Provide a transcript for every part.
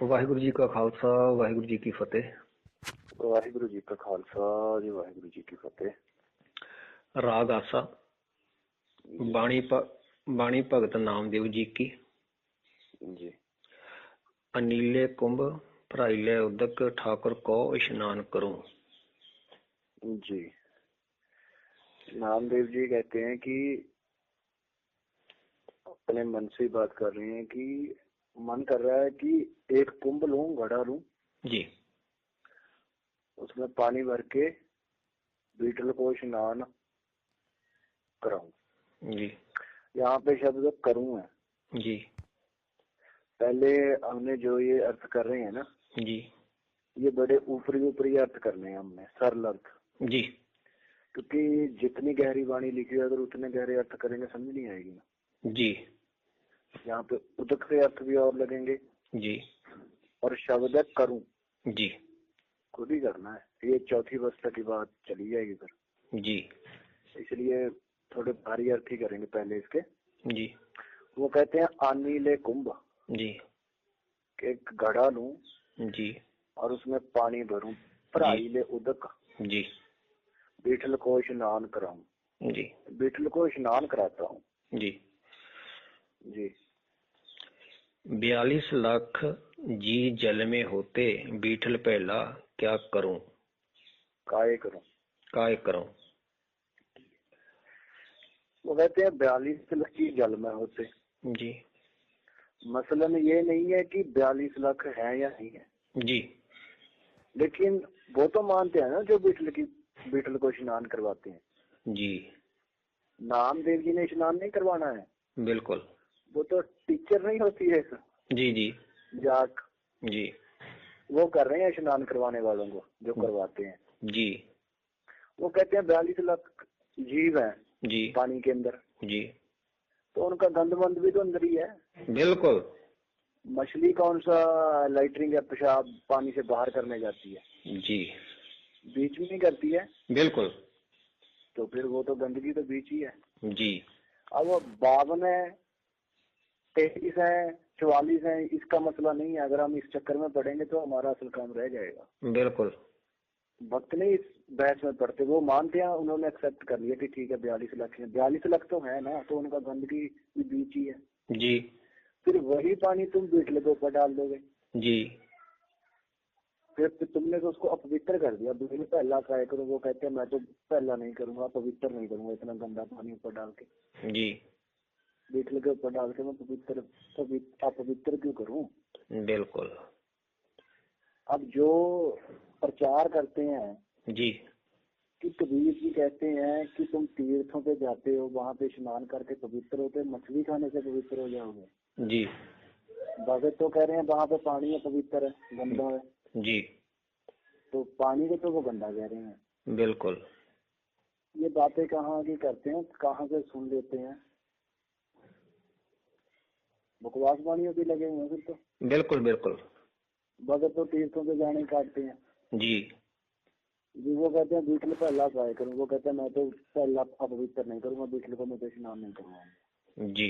ਵਾਹਿਗੁਰੂ ਜੀ ਕਾ ਖਾਲਸਾ ਵਾਹਿਗੁਰੂ ਜੀ ਕੀ ਫਤਿਹ ਵਾਹਿਗੁਰੂ ਜੀ ਕਾ ਖਾਲਸਾ ਜੀ ਵਾਹਿਗੁਰੂ ਜੀ ਕੀ ਫਤਿਹ ਰਾਗ ਆਸਾ ਬਾਣੀ ਬਾਣੀ ਭਗਤ ਨਾਮਦੇਵ ਜੀ ਕੀ ਜੀ अनीले कुंभ फराइले उदक ठाकुर को स्नान करूँ जी नामदेव जी कहते हैं कि अपने मन से बात कर रहे हैं कि मन कर रहा है कि एक कुंभ लू घड़ा लू। जी। उसमें पानी भर के बीटल को स्नान कराऊ। जी। यहाँ पे शब्द करूँ है। जी। पहले हमने जो ये अर्थ कर रहे हैं ना जी। ये बड़े ऊपरी ऊपरी अर्थ करने हैं हमने सरल अर्थ। जी। क्योंकि जितनी गहरी वाणी लिखी है अगर उतने गहरे अर्थ करेंगे समझ नहीं आएगी ना। जी। यहाँ पे उदक के अर्थ भी और लगेंगे। जी। और शब्द करूँ? जी। खुद ही करना है। ये चौथी अवस्था की बात चली जाएगी फिर। जी। इसलिए थोड़े भारी अर्थ ही करेंगे पहले इसके। जी। वो कहते हैं आनीले कुंभ। जी। के एक घड़ा लूँ जी। और उसमें पानी भरू। भरूं भराईले उदक। जी। बीठल को स्नान कराऊं। जी। बीठल को स्नान कराता हूँ। जी। जी। बयालीस लाख जी जल में होते बीठल पहला क्या करूँ? काय करूँ? काय करूँ? वो कहते हैं बयालीस लक्की जल में होते। जी। मसलन ये नहीं है कि बयालीस लाख है या नहीं है। जी। लेकिन वो तो मानते हैं ना जो बीटल की बीटल को स्नान करवाते हैं। जी। नामदेव जी ने स्नान नहीं करवाना है? बिल्कुल। वो तो टीचर नहीं होती है जी जी। जाक जी। वो कर रहे हैं स्नान करवाने वालों को जो करवाते हैं। जी। वो कहते हैं बयालीस लाख जीव है जी। पानी के अंदर। जी। तो उनका गंद मंद भी तो अंदर ही है। बिल्कुल। मछली कौन सा लाइटरिंग या पेशाब पानी से बाहर करने जाती है? जी। बीच में नहीं करती है। बिल्कुल। तो फिर वो तो गंदगी तो बीच ही है। जी। अब बावन है तैतीस है चौवालीस है इसका मसला नहीं है। अगर हम इस चक्कर में पड़ेंगे तो हमारा असल काम रह जाएगा। बिल्कुल। भक्त नहीं इस बहस में पड़ते वो मानते हैं उन्होंने एक्सेप्ट कर लिया कि ठीक है बयालीस लाख है। बयालीस लाख तो है ना तो उनका गंदगी भी बीच ही है। जी। फिर वही पानी तुम बीटले के ऊपर डाल दोगे। जी। फिर फिर तुमने तो उसको अपवित्र कर दिया। बीटले पहला ट्राई करो वो कहते हैं मैं तो पहला नहीं करूँगा पवित्र नहीं करूँगा इतना गंदा पानी ऊपर डाल के। जी। बीटले के डाल के मैं पवित्र पवित्र अपवित्र क्यों करूँ? बिल्कुल। अब जो प्रचार करते हैं जी। कि कबीर जी कहते हैं कि तुम तीर्थों पे जाते हो वहाँ पे स्नान करके पवित्र होते मछली खाने से पवित्र हो जाओगे। जी। भगत तो कह रहे हैं वहाँ पे पानी है पवित्र है गंदा है। जी। तो पानी को तो वो गंदा कह रहे हैं। बिल्कुल। ये बातें कहाँ की करते हैं कहाँ से सुन लेते हैं? बकवास वाणियों भी लगे हुए फिर तो बिल्कुल बिल्कुल भगत तो तीर्थों पे जाने काटते हैं जी जी वो कहते हैं बीटल पहला ट्राई करूँ वो कहते हैं मैं तो पहला अपवित्र नहीं करूँगा बीटल को मैं तो स्नान नहीं करूँगा जी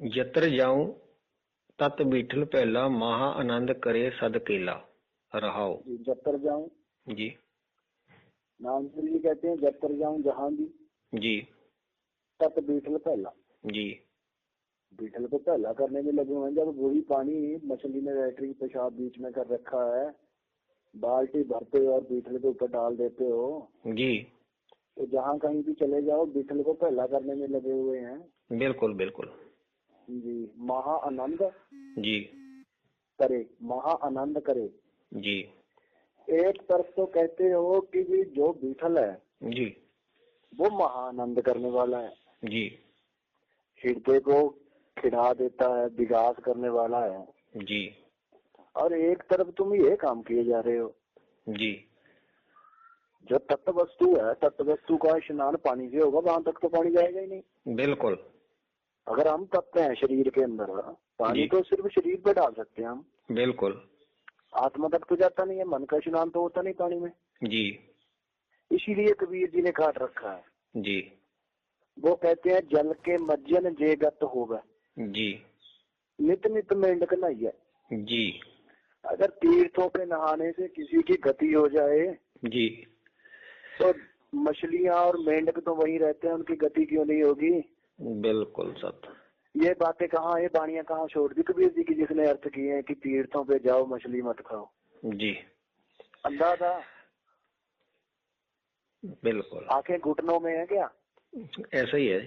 यत्र जाऊँ तत बीठल पहला महा आनंद करे सद केला रहाओ जी जब तर जाऊँ जी नामचंद्र जी कहते हैं जब तर जाऊँ जहाँ भी। जी। तब बीटल पहला। जी। बीटल को पहला करने में लगे हुए हैं जब वही पानी मछली ने लैटरिन पेशाब बीच में कर रखा है बाल्टी भरते हो और बीटल के ऊपर डाल देते हो जी। तो जहाँ कहीं भी चले जाओ बीटल को पहला करने में लगे हुए हैं। बिल्कुल बिल्कुल। जी। महा आनंद जी। करे महा आनंद करे। जी। एक तरफ़ तो कहते हो कि भी जो बीठल है जी। वो महानंद करने वाला है। जी। हृदय को खिड़ा देता है विकास करने वाला है। जी। और एक तरफ़ तुम ये काम किए जा रहे हो। जी। जो तत्व वस्तु है तत्व वस्तु का स्नान पानी से होगा वहाँ तक तो पानी जाएगा ही नहीं। बिल्कुल। अगर हम तत्व हैं शरीर के अंदर पानी तो सिर्फ़ शरीर पे डाल सकते हैं हम। बिल्कुल। आत्मा तक तो जाता नहीं है मन का स्नान तो होता नहीं पानी में। जी। इसीलिए कबीर जी ने काट रखा है। जी। वो कहते हैं जल के मज्जन जे गत होगा। जी। नित नित मेंढक नहाइए। जी। अगर तीर्थों पे नहाने से किसी की गति हो जाए जी। तो मछलियाँ और मेंढक तो वहीं रहते हैं उनकी गति क्यों नहीं होगी? बिल्कुल सत्य। ये बातें कहाँ ये बाणियाँ कहाँ छोड़ दी? कबीर जी की जिसने अर्थ किए हैं कि तीर्थों पे जाओ मछली मत खाओ। जी। अंदाज़ा? बिल्कुल। आँखें घुटनों में है क्या? ऐसा ही है।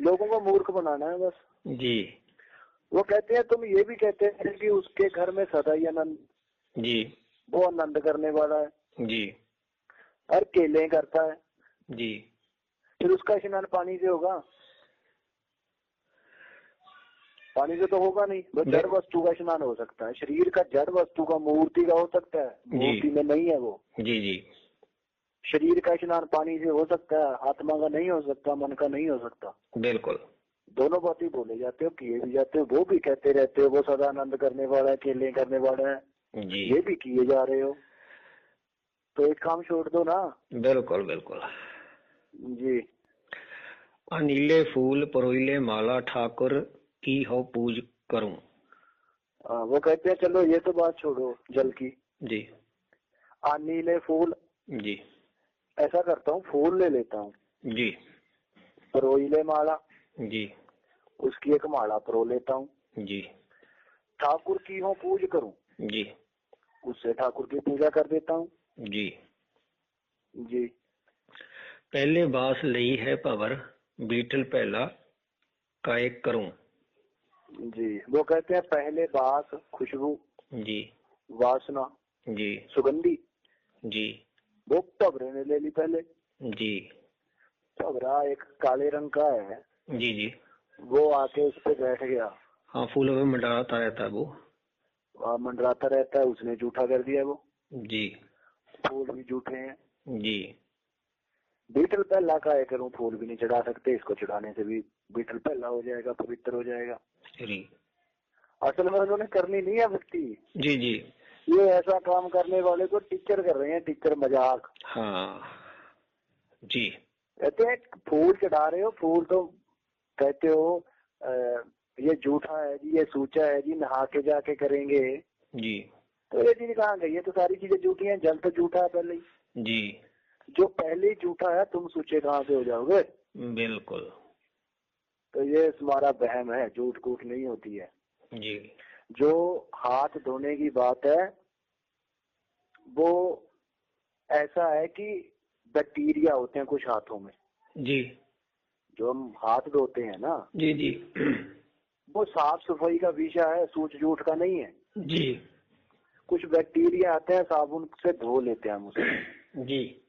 लोगों को मूर्ख बनाना है बस। जी। वो कहते हैं तुम ये भी कहते हैं कि उसके घर में सदा ही आनंद जी। वो आनंद करने वाला है। जी। और केले करता है। जी। फिर उसका स्नान पानी से होगा? पानी से तो होगा नहीं। बस जड़ वस्तु का स्नान हो सकता है। शरीर का जड़ वस्तु का मूर्ति का हो सकता है। मूर्ति में नहीं है वो। जी जी। शरीर का स्नान पानी से हो सकता है। आत्मा का नहीं हो सकता मन का नहीं हो सकता। बिल्कुल। दोनों बातें बोले जाते हो किए भी जाते हो वो भी कहते रहते हो वो सदा आनंद करने वाला है केले करने वाला है। जी। ये भी किए जा रहे हो। तो एक काम छोड़ दो ना। बिल्कुल बिल्कुल। जी। अनिले फूल परोइले माला ठाकुर की हो पूज करूँ। आ, वो कहते हैं चलो ये तो बात छोड़ो जल की। जी। आनीले फूल। जी। ऐसा करता हूँ फूल ले लेता हूँ। जी। परोईले माला। जी। उसकी एक माला परो लेता हूँ। जी। ठाकुर की हो पूज करूँ। जी। उससे ठाकुर की पूजा कर देता हूँ। जी। जी। पहले बास लई है पवर बीटल पहला कायक करूँ। जी। वो कहते हैं पहले बास खुशबू जी। वासना जी। सुगंधी जी। वो भवरे ने ले ली पहले। जी। भवरा एक काले रंग का है। जी जी। वो आके उस पर बैठ गया। हाँ फूलों में मंडराता रहता है वो। वहाँ मंडराता रहता है उसने जूठा कर दिया वो। जी। फूल भी जूठे हैं। जी। बीटल पहला का है करूँ फूल भी नहीं चढ़ा सकते इसको चढ़ाने से भी बीटल पहला हो जाएगा पवित्र हो जाएगा। जी। असल में उन्होंने करनी नहीं है भक्ति जी जी। ये ऐसा काम करने वाले को टीचर कर रहे हैं टीचर मज़ाक। हाँ। जी। कहते हैं फूल चढ़ा रहे हो फूल तो कहते हो ये झूठा है जी ये सूचा है जी नहा के जाके करेंगे। जी। तो ये चीज़ कहाँ गई ये तो सारी चीज़ें झूठी हैं जल तो झूठा है पहले ही। जी। जो पहले ही झूठा है तुम सूचे कहाँ से हो जाओगे? बिल्कुल। तो ये तुम्हारा बहम है झूठ कूट नहीं होती है। जी। जो हाथ धोने की बात है वो ऐसा है कि बैक्टीरिया होते हैं कुछ हाथों में। जी। जो हम हाथ धोते हैं ना जी जी। वो साफ़ सफ़ाई का विषय है सूच झूठ का नहीं है। जी। कुछ बैक्टीरिया आते हैं साबुन से धो लेते हैं हम उसे। जी।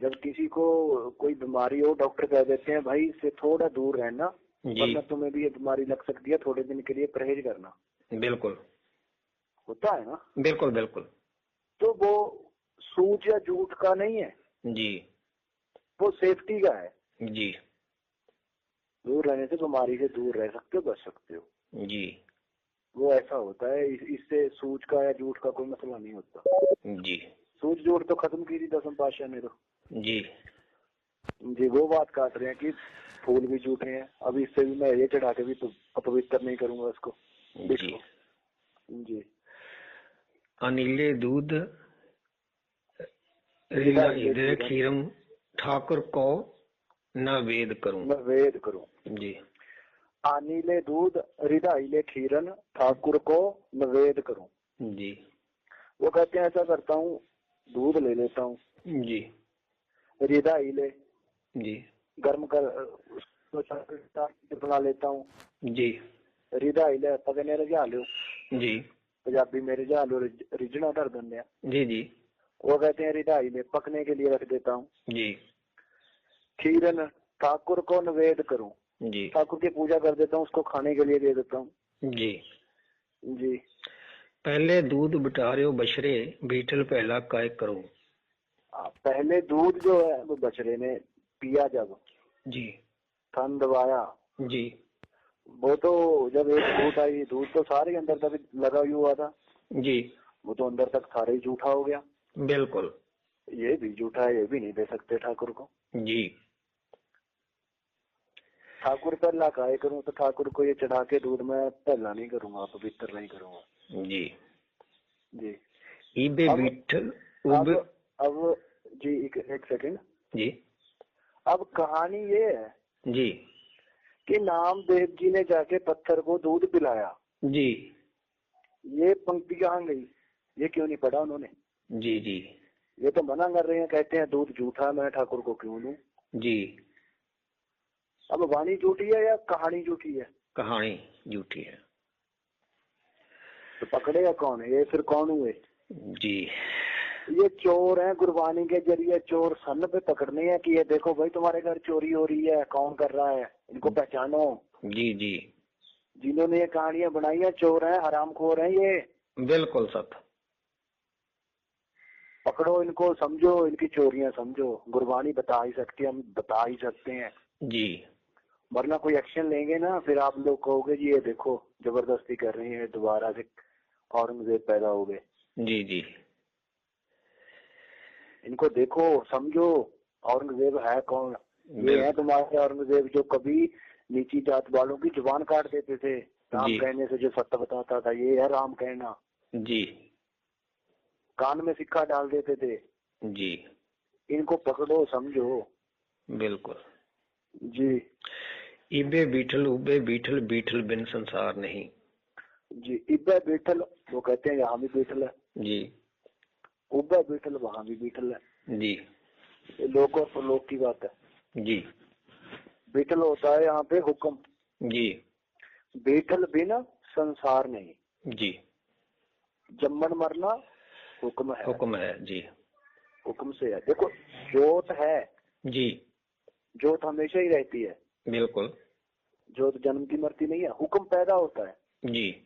जब किसी को कोई बीमारी हो डॉक्टर कह देते हैं भाई इससे थोड़ा दूर रहना वरना तुम्हें भी ये बीमारी लग सकती है थोड़े दिन के लिए परहेज करना। बिल्कुल। होता है ना? बिल्कुल बिल्कुल। तो वो सूच या झूठ का नहीं है। जी। वो सेफ्टी का है। जी। दूर रहने से बीमारी से दूर रह सकते हो बच सकते हो। जी। वो ऐसा होता है इससे सूच का या झूठ का कोई मसला नहीं होता। जी। सूच झूठ तो खत्म की थी दसम पातशाह ने तो। जी। जी वो बात काट रहे हैं कि फूल भी झूठे हैं। अब इससे भी मैं ये चढ़ा के भी तो अपवित्र नहीं करूँगा उसको जी। जी। अनिले दूध खीरम ठाकुर को न वेद करूँ। मैं वेद करूँ। जी। आनीले दूध हृदयले खीरन ठाकुर को नवेद करूँ। जी। वो कहते हैं ऐसा करता हूँ दूध ले लेता हूँ। जी। हृदय ले जी। गर्म कर उसको बना लेता हूँ। जी। हृदय ले पकने रजा लो जी। पंजाबी में रजा लो रिजना कर देंगे जी जी। वो कहते हैं हृदय में पकने के लिए रख देता हूँ। जी। खीरन ठाकुर को नवेद करूँ। जी। ठाकुर की पूजा कर देता हूँ उसको खाने के लिए दे देता हूँ। जी। जी। पहले दूध बटारियो बछरे बीटल पहला काय करो? पहले दूध जो है वो बछड़े ने पिया जब। जी। थन दबाया जी। वो तो जब एक दूध आई दूध तो सारे अंदर तक लगा ही हुआ था। जी। वो तो अंदर तक सारे ही झूठा हो गया। बिल्कुल। ये भी झूठा है ये भी नहीं दे सकते ठाकुर को। जी। ठाकुर पहला काय करूँ तो ठाकुर को ये चढ़ा के दूध में पहला नहीं करूँगा पवित्र नहीं करूँगा। जी। जी। अब- अब अब जी एक एक सेकंड जी। अब कहानी ये है जी। कि नामदेव जी ने जाके पत्थर को दूध पिलाया। जी। ये पंक्ति कहाँ गई? ये क्यों नहीं पढ़ा उन्होंने? जी जी। ये तो मना कर रहे हैं कहते हैं दूध झूठा मैं ठाकुर को क्यों लू? जी। अब वाणी झूठी है या कहानी झूठी है? कहानी झूठी है। तो पकड़ेगा कौन? है ये फिर कौन हुए? जी। ये चोर हैं गुरबानी के ज़रिए चोर सन पे पकड़ने हैं कि ये देखो भाई तुम्हारे घर चोरी हो रही है कौन कर रहा है? इनको पहचानो। जी जी। जिन्होंने ये कहानियाँ बनाई है चोर हैं हरामखोर हैं ये। बिल्कुल सत। पकड़ो इनको समझो इनकी चोरियाँ समझो। गुरबानी बता ही सकती है हम बता ही सकते हैं। जी। वरना कोई एक्शन लेंगे ना फिर आप लोग कहोगे जी ये देखो ज़बरदस्ती कर रही है दोबारा से औरंगज़ेब पैदा हो गए। जी जी। इनको देखो समझो औरंगज़ेब है कौन? ये है तुम्हारे औरंगज़ेब जो कभी नीची जात वालों की ज़ुबान काट देते थे। राम कहने से जो सत्य बताता था ये है राम कहना। जी। कान में सिक्का डाल देते थे। जी। इनको पकड़ो समझो। बिल्कुल। जी। इबे बीठल उबे बीठल बीठल बिन संसार नहीं। जी इबे बीठल वो कहते हैं यहाँ भी बीठल है। जी। वहाँ भी बीठल है। जी। लोक और प्रलोक की बात है। जी। बीठल होता है यहाँ पे हुक्म। जी। बीठल बिना संसार नहीं। जी। जम्मन मरना हुक्म है। हुक्म है जी। हुक्म से है। देखो जोत है। जी। जोत हमेशा ही रहती है। बिल्कुल। जोत जन्म की मरती नहीं है। हुक्म पैदा होता है। जी।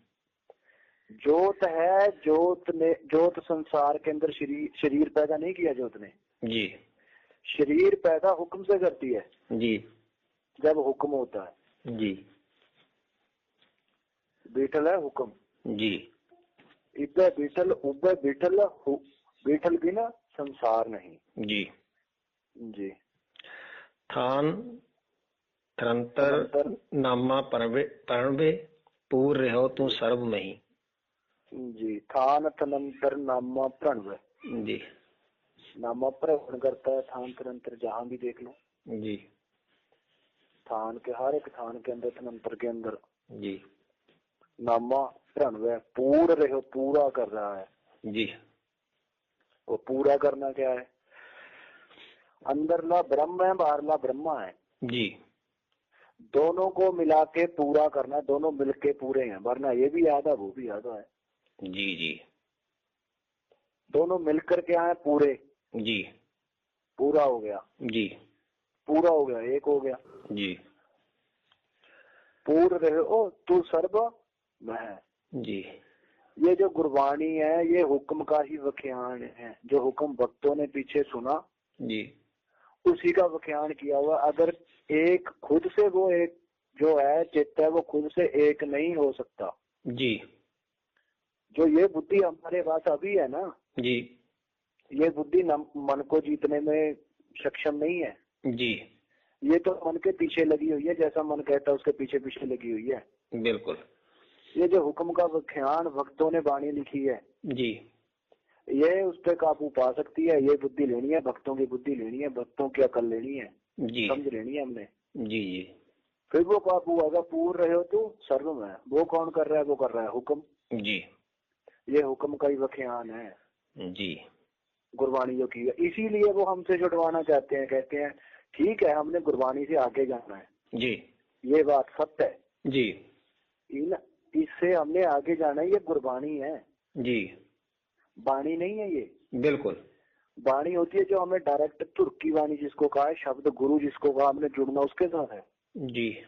जोत है जोत ने जोत संसार के अंदर शरीर शरीर पैदा नहीं किया जोत ने। जी। शरीर पैदा हुक्म से करती है। जी। जब हुक्म होता है। जी। बीठल है हुक्म। जी। इब्बे बीठल उब्बे बीठल हु- बीठल बिना संसार नहीं। जी। जी। थान थरंतर नामा परवे परवे पूर रहो तू सर्व मही। जी थान तनंतर नामा प्रणव। जी। नामा प्रवण करता है थान तनंतर जहाँ भी देख लो। जी। थान के हर एक थान के अंदर तनंतर के अंदर। जी। नामा प्रणव है पूर्ण रहो पूरा कर रहा है। जी। वो पूरा करना क्या है? अंदर ला ब्रह्म है बाहर ला ब्रह्मा है। जी। दोनों को मिला के पूरा करना दोनों मिलके पूरे हैं। वरना ये भी आधा वो भी आधा है। जी जी। दोनों मिलकर के आए पूरे? जी। पूरा हो गया? जी। पूरा हो गया एक हो गया? जी। पूर्ण रहो तू सर्व मैं। जी। ये जो गुरबाणी है ये हुक्म का ही व्याख्यान है। जो हुक्म भक्तों ने पीछे सुना जी। उसी का व्याख्यान किया हुआ। अगर एक खुद से वो एक जो है चित्त है वो खुद से एक नहीं हो सकता। जी। जो ये बुद्धि हमारे पास अभी है ना जी। ये बुद्धि मन को जीतने में सक्षम नहीं है। जी। ये तो मन के पीछे लगी हुई है जैसा मन कहता है उसके पीछे पीछे लगी हुई है। बिल्कुल। ये जो हुक्म का व्याख्यान भक्तों ने बाणी लिखी है जी। ये उस पर काबू पा सकती है ये बुद्धि लेनी है भक्तों की बुद्धि लेनी है भक्तों की अकल लेनी है जी। समझ लेनी है हमने। जी जी। फिर वो काबू आएगा पूर्ण रहे हो तो सर्व में वो कौन कर रहा है? वो कर रहा है हुक्म। जी। ये हुक्म का ही व्याख्यान है। जी। गुरबानी जो की इसीलिए वो हमसे छुड़वाना चाहते हैं कहते हैं ठीक है हमने गुरबानी से आगे जाना है। जी। ये बात सत्य है। जी। इन इससे हमने आगे जाना है ये गुरबानी है। जी। बाणी नहीं है ये। बिल्कुल। बाणी होती है जो हमें डायरेक्ट तुर्की वाणी जिसको कहा है शब्द गुरु जिसको कहा हमने जुड़ना उसके साथ है। जी।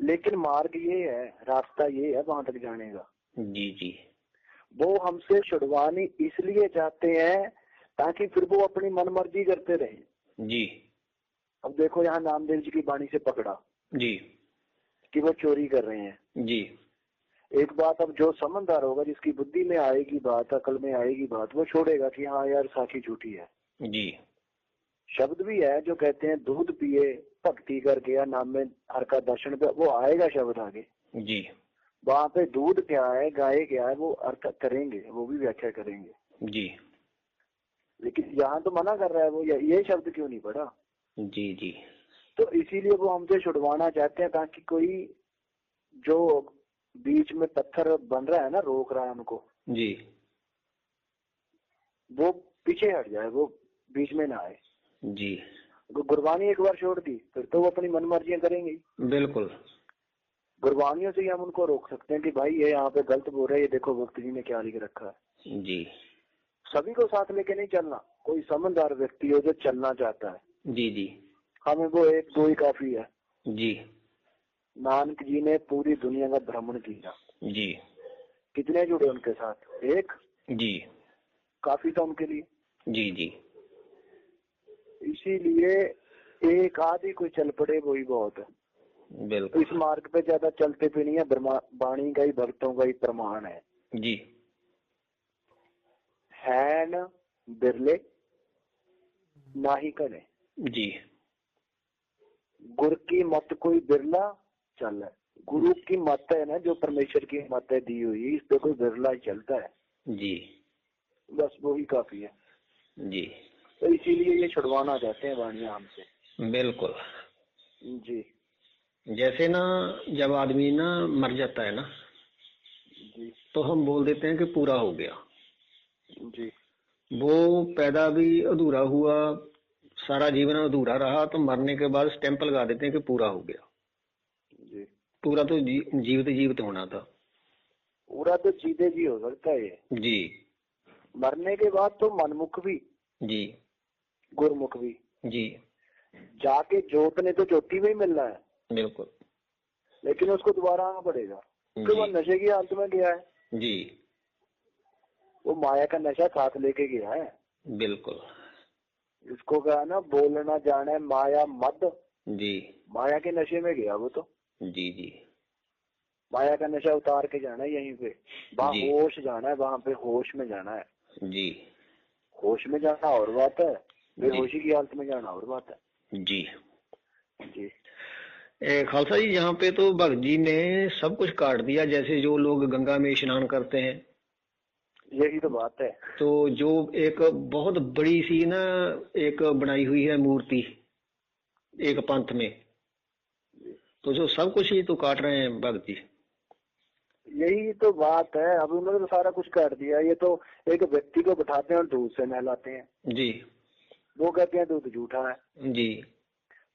लेकिन मार्ग ये है रास्ता ये है वहाँ तक जाने का। जी जी। वो हमसे छुड़वानी इसलिए चाहते हैं ताकि फिर वो अपनी मन मर्ज़ी करते रहे। जी। अब देखो यहाँ नामदेव जी की बाणी से पकड़ा जी। कि वो चोरी कर रहे हैं। जी। एक बात अब जो समझदार होगा जिसकी बुद्धि में आएगी बात अकल में आएगी बात वो छोड़ेगा कि हाँ यार साखी झूठी है। जी। शब्द भी है जो कहते हैं दूध पिए भक्ति करके या नाम में हर का दर्शन पे वो आएगा शब्द आगे। जी। वहाँ पे दूध क्या है गाय क्या है वो अर्थ करेंगे वो भी व्याख्या करेंगे। जी। लेकिन यहाँ तो मना कर रहा है वो ये शब्द क्यों नहीं पड़ा जी जी। तो इसीलिए वो हमसे छुड़वाना चाहते हैं ताकि कोई जो बीच में पत्थर बन रहा है ना रोक रहा है उनको जी। वो पीछे हट जाए वो बीच में ना आए। जी। गुरबानी एक बार छोड़ दी फिर तो वो अपनी मन मर्जियाँ करेंगे बिल्कुल। गुरबानियों से ही हम उनको रोक सकते हैं कि भाई ये यहाँ पे गलत बोल रहे है ये देखो भक्त जी ने क्या लिख रखा है। जी। सभी को साथ लेके नहीं चलना। कोई समझदार व्यक्ति हो जो चलना चाहता है। जी जी। हमें वो एक दो ही काफ़ी है। जी। नानक जी ने पूरी दुनिया का भ्रमण किया। जी। कितने जुड़े उनके साथ? एक? जी। काफ़ी था उनके लिए। जी जी। इसीलिए एक आदि कोई चल पड़े वही बहुत है। बिल्कुल। इस मार्ग पे ज़्यादा चलते भी नहीं है वाणी का ही भक्तों का ही प्रमाण है। जी। है न बिरले ना ही करे जी। गुरु की मत कोई बिरला चल। है गुरु की मत है ना जो परमेश्वर की मत है दी हुई इस पे कोई बिरला ही चलता है। जी। बस वो ही काफ़ी है। जी। तो इसीलिए ये छुड़वाना चाहते हैं वाणिया हमसे बिल्कुल। जी। जैसे ना जब आदमी ना मर जाता है ना जी। तो हम बोल देते हैं कि पूरा हो गया। जी। वो पैदा भी अधूरा हुआ सारा जीवन अधूरा रहा तो मरने के बाद स्टैंप लगा देते हैं कि पूरा हो गया। जी। पूरा तो जी, जीवित जीवित होना था। पूरा तो सीधे जी हो सकता है जी। मरने के बाद तो मनमुख भी जी। गुरमुख भी। जी। जाके जोत ने तो ज्योति में ही मिल रहा है। बिल्कुल। लेकिन उसको दोबारा आना पड़ेगा। क्योंकि वो नशे की हालत में गया है। जी। वो माया का नशा साथ लेके गया है। बिल्कुल। इसको क्या है ना बोलना जाना है माया मद जी। माया के नशे में गया वो तो। जी जी। माया का नशा उतार के जाना है यहीं पे। वहाँ। होश जाना है वहाँ पे होश में जाना है। जी। होश में जाना और बात है। बेहोशी की हालत में जाना और बात है। जी। जी। ए, खालसा जी यहाँ पे तो भगत जी ने सब कुछ काट दिया जैसे जो लोग गंगा में स्नान करते हैं। यही तो बात है। तो जो एक बहुत बड़ी सी ना एक बनाई हुई है मूर्ति एक पंथ में। तो जो सब कुछ ही तो काट रहे हैं भगत जी। यही तो बात है। अब उन्होंने तो सारा कुछ कर दिया। ये तो एक व्यक्ति को बिठाते हैं और दूध से नहलाते हैं। जी। वो कहते हैं दूध झूठा है। जी।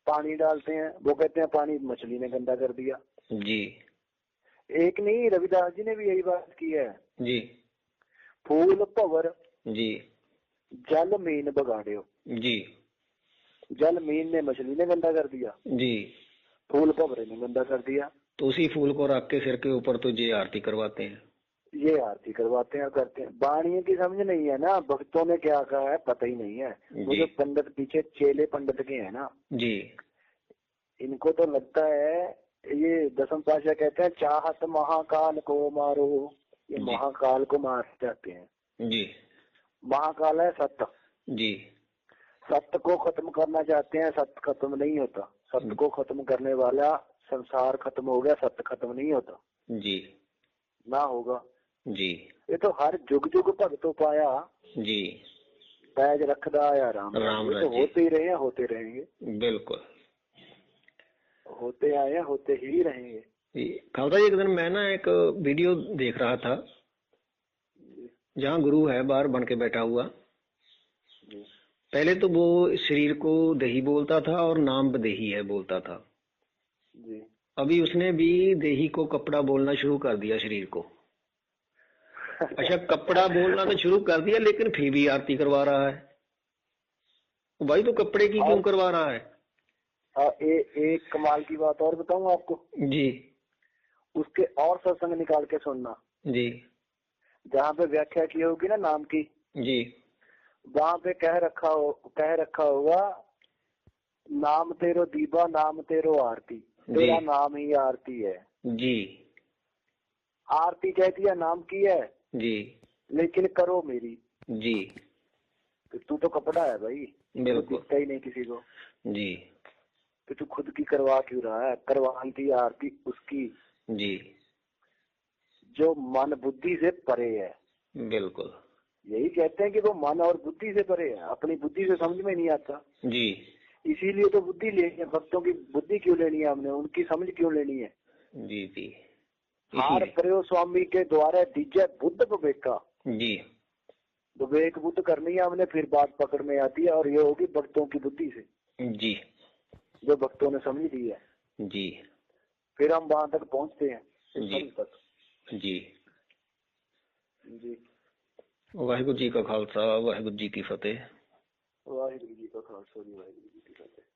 पानी डालते हैं। वो कहते हैं पानी मछली ने गंदा कर दिया। जी। एक नहीं रविदास जी ने भी यही बात की है। जी। फूल भवर जी। जल मीन बगाड़ियो। जी। जल मीन ने मछली ने गंदा कर दिया। जी। फूल भवरे ने गंदा कर दिया। तो उसी फूल को रख के सिर के ऊपर तो ये आरती करवाते हैं। ये आरती करवाते हैं और करते हैं। बाणियों की समझ नहीं है ना भक्तों ने क्या कहा है पता ही नहीं है। वो जो। पंडित पीछे चेले पंडित के हैं ना जी। इनको तो लगता है ये दसम पाशाह कहते हैं चाहत महाकाल को मारो। ये महाकाल को मार जाते हैं। जी। महाकाल है सत्य। जी। सत्य को खत्म करना चाहते हैं सत्य खत्म नहीं होता। सत्य को खत्म करने वाला संसार खत्म हो गया सत्य खत्म नहीं होता। जी। ना होगा। जी। ये तो हर जुग जुग भगतो पाया। जी। पैज रखदा आया राम राम। ये तो राज्य। होते ही रहे हैं होते रहेंगे। बिल्कुल। होते आए हैं होते ही रहेंगे। खालसा जी एक दिन मैं ना एक वीडियो देख रहा था। जहाँ गुरु है बाहर बन के बैठा हुआ। पहले तो वो शरीर को दही बोलता था और नाम देही है बोलता था। जी। अभी उसने भी देही को कपड़ा बोलना शुरू कर दिया शरीर को। अच्छा कपड़ा बोलना तो शुरू कर दिया लेकिन फिर भी आरती करवा रहा है। भाई तो कपड़े की क्यों करवा रहा है? हाँ, ए, एक कमाल की बात और बताऊँ आपको। जी। उसके और सत्संग निकाल के सुनना। जी। जहाँ पे व्याख्या की होगी ना नाम की जी। वहाँ पे कह रखा हो कह रखा होगा नाम तेरो दीबा नाम तेरो आरती। तेरा नाम ही आरती है। जी। आरती कहती है नाम की है? जी। लेकिन करो मेरी। जी। तो तू तो कपड़ा है भाई। तू बिल्कुल। दिखता ही नहीं किसी को। जी। तो तू खुद की करवा क्यों रहा है? करवानी थी आरती उसकी। जी। जो मन बुद्धि से परे है। बिल्कुल। यही कहते हैं कि वो मन और बुद्धि से परे है। अपनी बुद्धि से समझ में नहीं आता। जी। इसीलिए तो बुद्धि लेनी है। भक्तों की बुद्धि क्यों लेनी है हमने? उनकी समझ क्यों लेनी है? जी जी। हार करो स्वामी के द्वारा दीजे बुद्ध विवेका। जी। विवेक बुद्ध करनी है हमने फिर बात पकड़ में आती है और ये होगी भक्तों की बुद्धि से। जी। जो भक्तों ने समझ ली है। जी। फिर हम वहाँ तक पहुँचते हैं जी। तक। जी। जी। वाहिगुरु जी का खालसा वाहिगुरु जी की फतेह। वाहिगुरु जी का खालसा वाहिगुरु जी की फतेह।